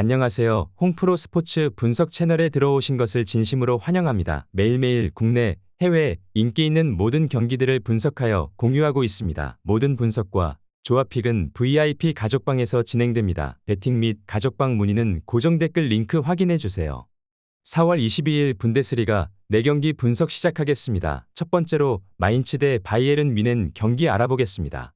안녕하세요. 홍프로 스포츠 분석 채널에 들어오신 것을 진심으로 환영합니다. 매일매일 국내, 해외 인기 있는 모든 경기들을 분석하여 공유하고 있습니다. 모든 분석과 조합픽은 VIP 가족방에서 진행됩니다. 배팅 및 가족방 문의는 고정 댓글 링크 확인해 주세요. 4월 22일 분데스리가 4경기 분석 시작하겠습니다. 첫 번째로 마인츠 대 바이에른 미넨 경기 알아보겠습니다.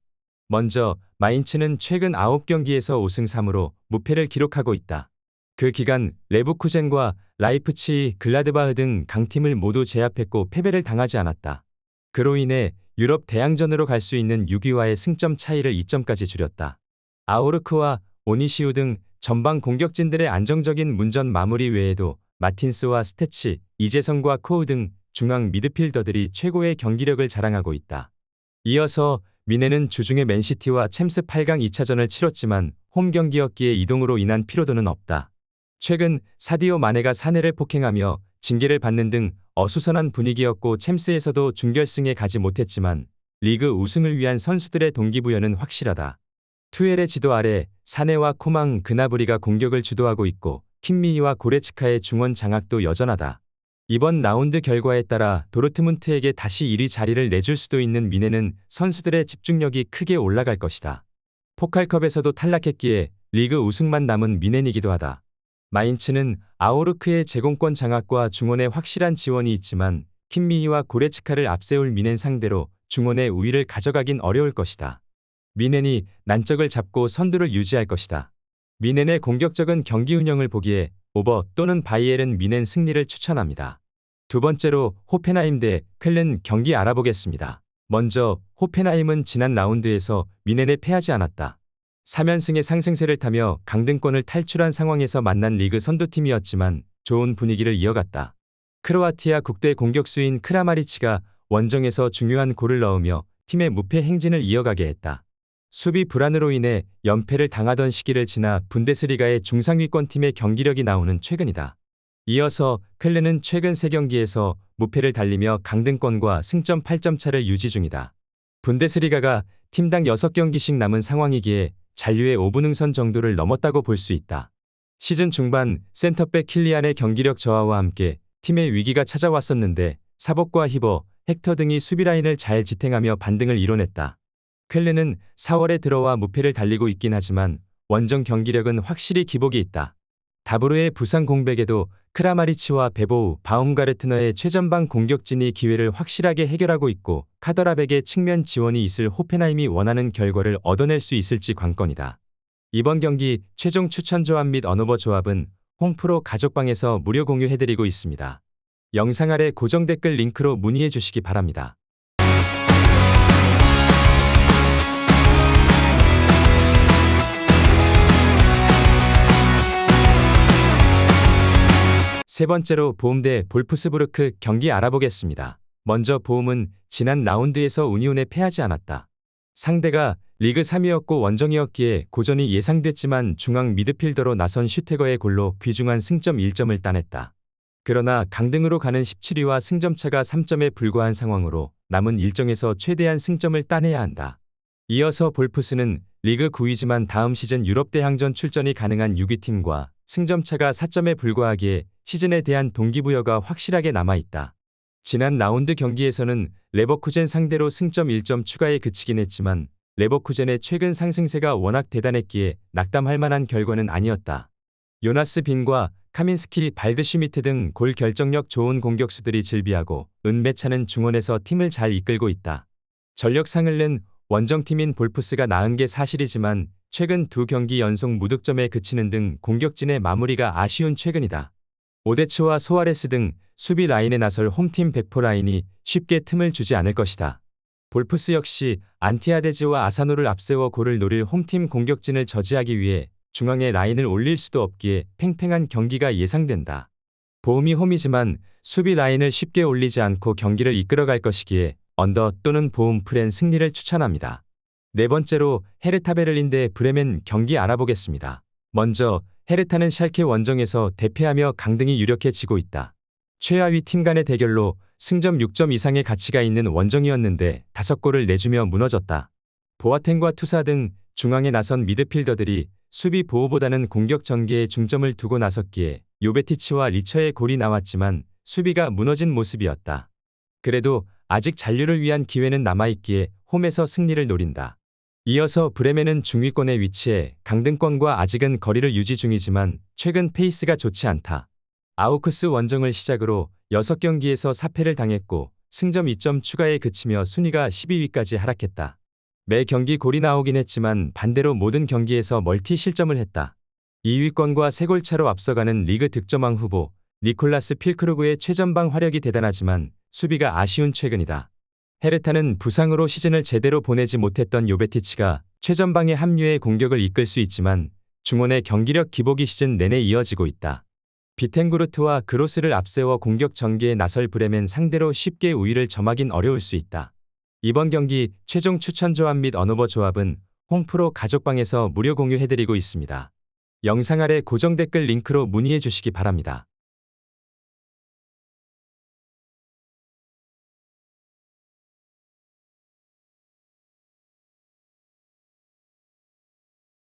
먼저 마인츠는 최근 9경기에서 5승 3무로 무패를 기록하고 있다. 그 기간 레브쿠젠과 라이프치, 글라드바흐 등 강팀을 모두 제압했고 패배를 당하지 않았다. 그로 인해 유럽 대항전으로 갈 수 있는 6위와의 승점 차이를 2점까지 줄였다. 아우르크와 오니시우 등 전방 공격진들의 안정적인 문전 마무리 외에도 마틴스와 스테치, 이재성과 코우 등 중앙 미드필더들이 최고의 경기력을 자랑하고 있다. 이어서 미네는 주중에 맨시티와 챔스 8강 2차전을 치렀지만 홈 경기였기에 이동으로 인한 피로도는 없다. 최근 사디오 마네가 사내를 폭행하며 징계를 받는 등 어수선한 분위기였고 챔스에서도 준결승에 가지 못했지만 리그 우승을 위한 선수들의 동기부여는 확실하다. 투엘의 지도 아래 사내와 코망 그나브리가 공격을 주도하고 있고 킴미히와 고레츠카의 중원 장악도 여전하다. 이번 라운드 결과에 따라 도르트문트에게 다시 1위 자리를 내줄 수도 있는 미네는 선수들의 집중력이 크게 올라갈 것이다. 포칼컵에서도 탈락했기에 리그 우승만 남은 미넨이기도 하다. 마인츠는 아오르크의 제공권 장악과 중원의 확실한 지원이 있지만 킴미히와 고레츠카를 앞세울 미넨 상대로 중원의 우위를 가져가긴 어려울 것이다. 미넨이 난적을 잡고 선두를 유지할 것이다. 미넨의 공격적인 경기 운영을 보기에 오버 또는 바이엘은 미넨 승리를 추천합니다. 두 번째로 호펜하임 대 쾰른 경기 알아보겠습니다. 먼저 호펜하임은 지난 라운드에서 미넨에 패하지 않았다. 3연승의 상승세를 타며 강등권을 탈출한 상황에서 만난 리그 선두팀이었지만 좋은 분위기를 이어갔다. 크로아티아 국대 공격수인 크라마리치가 원정에서 중요한 골을 넣으며 팀의 무패 행진을 이어가게 했다. 수비 불안으로 인해 연패를 당하던 시기를 지나 분데스리가의 중상위권 팀의 경기력이 나오는 최근이다. 이어서 클레는 최근 3경기에서 무패를 달리며 강등권과 승점 8점 차를 유지 중이다. 분데스리가가 팀당 6경기씩 남은 상황이기에 잔류의 5분 응선 정도를 넘었다고 볼 수 있다. 시즌 중반 센터백 킬리안의 경기력 저하와 함께 팀의 위기가 찾아왔었는데 사복과 히버, 헥터 등이 수비 라인을 잘 지탱하며 반등을 이뤄냈다. 켈레는 4월에 들어와 무패를 달리고 있긴 하지만 원정 경기력은 확실히 기복이 있다. 다브르의 부상 공백에도 크라마리치와 베보우, 바움가르트너의 최전방 공격진이 기회를 확실하게 해결하고 있고 카더라백의 측면 지원이 있을 호펜하임이 원하는 결과를 얻어낼 수 있을지 관건이다. 이번 경기 최종 추천 조합 및 언어버 조합은 홈프로 가족방에서 무료 공유해드리고 있습니다. 영상 아래 고정 댓글 링크로 문의해 주시기 바랍니다. 세 번째로 보험 대 볼프스부르크 경기 알아보겠습니다. 먼저 보험은 지난 라운드에서 우니온에 패하지 않았다. 상대가 리그 3위였고 원정이었기에 고전이 예상됐지만 중앙 미드필더로 나선 슈테거의 골로 귀중한 승점 1점을 따냈다. 그러나 강등으로 가는 17위와 승점차가 3점에 불과한 상황으로 남은 일정에서 최대한 승점을 따내야 한다. 이어서 볼프스는 리그 9위지만 다음 시즌 유럽 대항전 출전이 가능한 6위 팀과 승점차가 4점에 불과하기에 시즌에 대한 동기부여가 확실하게 남아있다. 지난 라운드 경기에서는 레버쿠젠 상대로 승점 1점 추가에 그치긴 했지만 레버쿠젠의 최근 상승세가 워낙 대단했기에 낙담할 만한 결과는 아니었다. 요나스 빈과 카민스키, 발드슈미트 등 골 결정력 좋은 공격수들이 즐비하고 은배차는 중원에서 팀을 잘 이끌고 있다. 전력상을 낸 원정팀인 볼프스가 나은 게 사실이지만 최근 두 경기 연속 무득점에 그치는 등 공격진의 마무리가 아쉬운 최근이다. 오데츠와 소아레스 등 수비 라인에 나설 홈팀 백포 라인이 쉽게 틈을 주지 않을 것이다. 볼프스 역시 안티아데즈와 아사노를 앞세워 골을 노릴 홈팀 공격진을 저지하기 위해 중앙에 라인을 올릴 수도 없기에 팽팽한 경기가 예상된다. 보험이 홈이지만 수비 라인을 쉽게 올리지 않고 경기를 이끌어갈 것이기에 언더 또는 보험 프렌 승리를 추천합니다. 네 번째로 헤르타 베를린 대 브레멘 경기 알아보겠습니다. 먼저 헤르타는 샬케 원정에서 대패하며 강등이 유력해지고 있다. 최하위 팀 간의 대결로 승점 6점 이상의 가치가 있는 원정이었는데 5골을 내주며 무너졌다. 보아텐과 투사 등 중앙에 나선 미드필더들이 수비 보호보다는 공격 전개에 중점을 두고 나섰기에 요베티치와 리처의 골이 나왔지만 수비가 무너진 모습이었다. 그래도 아직 잔류를 위한 기회는 남아있기에 홈에서 승리를 노린다. 이어서 브레멘은 중위권에 위치해 강등권과 아직은 거리를 유지 중이지만 최근 페이스가 좋지 않다. 아우크스 원정을 시작으로 6경기에서 4패를 당했고 승점 2점 추가에 그치며 순위가 12위까지 하락했다. 매 경기 골이 나오긴 했지만 반대로 모든 경기에서 멀티 실점을 했다. 2위권과 3골 차로 앞서가는 리그 득점왕 후보 니콜라스 필크루그의 최전방 화력이 대단하지만 수비가 아쉬운 최근이다. 헤르타는 부상으로 시즌을 제대로 보내지 못했던 요베티치가 최전방에 합류해 공격을 이끌 수 있지만 중원의 경기력 기복이 시즌 내내 이어지고 있다. 비텐구르트와 그로스를 앞세워 공격 전개에 나설 브레멘 상대로 쉽게 우위를 점하긴 어려울 수 있다. 이번 경기 최종 추천 조합 및 언어버 조합은 홈프로 가족방에서 무료 공유해드리고 있습니다. 영상 아래 고정 댓글 링크로 문의해 주시기 바랍니다.